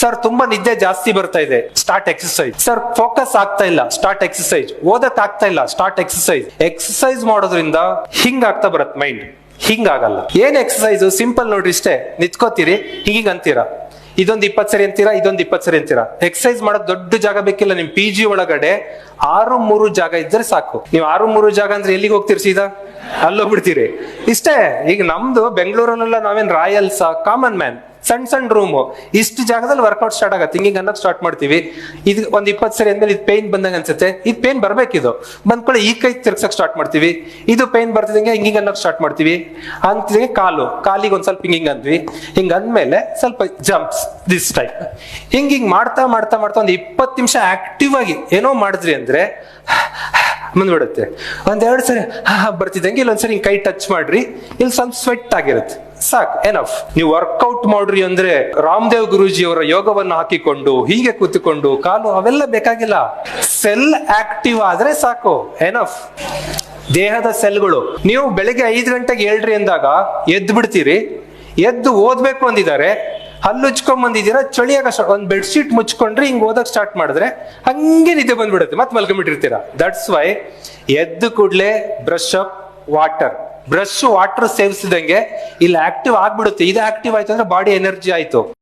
Sir ತುಂಬಾ ನಿದ್ದೆ ಜಾಸ್ತಿ ಬರ್ತಾ ಇದೆ. ಸ್ಟಾರ್ಟ್ ಎಕ್ಸಸೈಸ್ ಸರ್ ಫೋಕಸ್ ಆಗ್ತಾ ಇಲ್ಲ. ಸ್ಟಾರ್ಟ್ ಎಕ್ಸಸೈಸ್ ಓದಕ್ ಆಗ್ತಾ ಇಲ್ಲ. ಸ್ಟಾರ್ಟ್ ಎಕ್ಸಸೈಸ್ ಎಕ್ಸರ್ಸೈಸ್ ಮಾಡೋದ್ರಿಂದ ಹಿಂಗ್ ಆಗ್ತಾ ಬರತ್ ಮೈಂಡ್ ಹಿಂಗಾಗಲ್ಲ ಏನ್ ಎಕ್ಸಸೈಸ್ ಸಿಂಪಲ್ ನೋಡ್ರಿ ಇಷ್ಟೇ. ನಿತ್ಕೋತೀರಿ. ಹಿಂಗ ಅಂತೀರಾ? ಇದೊಂದು ಇಪ್ಪತ್ ಸರಿ ಅಂತೀರಾ? ಇದೊಂದು ಇಪ್ಪತ್ ಸರಿ ಅಂತೀರಾ? ಎಕ್ಸರ್ಸೈಸ್ ಮಾಡೋದು ದೊಡ್ಡ ಜಾಗ ಬೇಕಿಲ್ಲ. ನಿಮ್ ಪಿ ಜಿ ಒಳಗಡೆ ಆರು ಮೂರು ಜಾಗ ಇದ್ರೆ ಸಾಕು. ನೀವು ಆರು ಮೂರು ಜಾಗ ಅಂದ್ರೆ ಎಲ್ಲಿಗೆ ಹೋಗ್ತೀರಿ ಸೀದಾ? ಅಲ್ಲೋಗ್ಬಿಡ್ತೀರಿ. ಇಷ್ಟೇ. ಈಗ ನಮ್ದು ಬೆಂಗಳೂರಲ್ಲೆಲ್ಲ ನಾವೇನ್ ರಾಯಲ್ಸ್? ಕಾಮನ್ ಮ್ಯಾನ್ ಸಣ್ಣ ಸಣ್ಣ ರೂಮು ಇಷ್ಟು ಜಾಗದಲ್ಲಿ ವರ್ಕೌಟ್ ಸ್ಟಾರ್ಟ್ ಆಗುತ್ತೆ. ಹಿಂಗಿಂಗ್ ಅನ್ನೋದು ಸ್ಟಾರ್ಟ್ ಮಾಡ್ತೀವಿ. ಇದು ಒಂದು ಇಪ್ಪತ್ತು ಸರಿ ಅಂದ್ಮೇಲೆ ಇದು ಪೇನ್ ಬಂದಂಗ ಅನ್ಸುತ್ತೆ. ಇದು ಪೇನ್ ಬರ್ಬೇಕಿದು. ಬಂದ್ಕೊಳ್ಳಿ ಈ ಕೈ ತಿರ್ಗ್ಸಕ್ ಸ್ಟಾರ್ಟ್ ಮಾಡ್ತೀವಿ. ಇದು ಪೇನ್ ಬರ್ತಿದಂಗೆ ಹಿಂಗಿಂಗ್ ಅನ್ನೋಕೆ ಸ್ಟಾರ್ಟ್ ಮಾಡ್ತೀವಿ. ಅಂತಿದಂಗೆ ಕಾಲು. ಕಾಲಿಗೆ ಒಂದು ಸ್ವಲ್ಪ ಹಿಂಗಿಂಗ್ ಅಂದ್ವಿ. ಹಿಂಗೆ ಅಂದ್ಮೇಲೆ ಸ್ವಲ್ಪ ಜಂಪ್ಸ್ ದಿಸ್ ಟೈಪ್ ಹಿಂಗೆ ಹಿಂಗೆ ಮಾಡ್ತಾ ಮಾಡ್ತಾ ಮಾಡ್ತಾ ಒಂದು ಇಪ್ಪತ್ತು ನಿಮಿಷ ಆಕ್ಟಿವ್ ಆಗಿ ಏನೋ ಮಾಡಿದ್ರಿ ಅಂದ್ರೆ ಮುಂದ್ಬಿಡುತ್ತೆ. ಒಂದೆರಡು ಸರಿ ಹಾ ಬರ್ತಿದ್ದಂಗೆ ಇಲ್ಲೊಂದ್ಸರಿ ಹಿಂಗೆ ಕೈ ಟಚ್ ಮಾಡ್ರಿ. ಇಲ್ಲಿ ಸ್ವಲ್ಪ ಸ್ವೆಟ್ ಆಗಿರುತ್ತೆ. ಸಾಕ್ ಎನಫ್ ನೀವು ವರ್ಕೌಟ್ ಮಾಡ್ರಿ ಅಂದ್ರೆ ರಾಮದೇವ್ ಗುರುಜಿ ಅವರ ಯೋಗವನ್ನು ಹಾಕಿಕೊಂಡು, ಹೀಗೆ ಕೂತ್ಕೊಂಡು ಕಾಲು ಅವೆಲ್ಲ ಬೇಕಾಗಿಲ್ಲ. ಸೆಲ್ ಆಕ್ಟಿವ್ ಆದ್ರೆ ಸಾಕು ಎನಫ್ ದೇಹದ ಸೆಲ್ಗಳು ನೀವು ಬೆಳಿಗ್ಗೆ ಐದು ಗಂಟೆಗೆ ಹೇಳ್ರಿ ಅಂದಾಗ ಎದ್ದು ಬಿಡ್ತೀರಿ. ಎದ್ದು ಓದ್ಬೇಕು ಅಂದಿದ್ದಾರೆ. ಹಲ್ಲು ಉಜ್ಕೊಂಡ್ ಬಂದಿದ್ದೀರಾ, ಚಳಿಯಾಗ ಒಂದ್ ಬೆಡ್ಶೀಟ್ ಮುಚ್ಕೊಂಡ್ರಿ, ಹಿಂಗ್ ಓದಕ್ ಸ್ಟಾರ್ಟ್ ಮಾಡಿದ್ರೆ ಹಂಗೆ ನಿದ್ದೆ ಬಂದ್ಬಿಡುತ್ತೆ. ಮತ್ತೆ ಮಲ್ಕೊಂಡ್ಬಿಟ್ಟಿರ್ತೀರಾ. ದಟ್ಸ್ ವೈ ಎದ್ದು ಕೂಡ್ಲೆ brush up water brush water ಸೇವಿಸಿದಂಗೆ ಇಲ್ಲಿ ಆಕ್ಟಿವ್ ಆಗ್ಬಿಡುತ್ತೆ. ಇದು ಆಕ್ಟಿವ್ ಆಯ್ತು ಅಂದ್ರೆ ಬಾಡಿ ಎನರ್ಜಿ ಆಯ್ತು.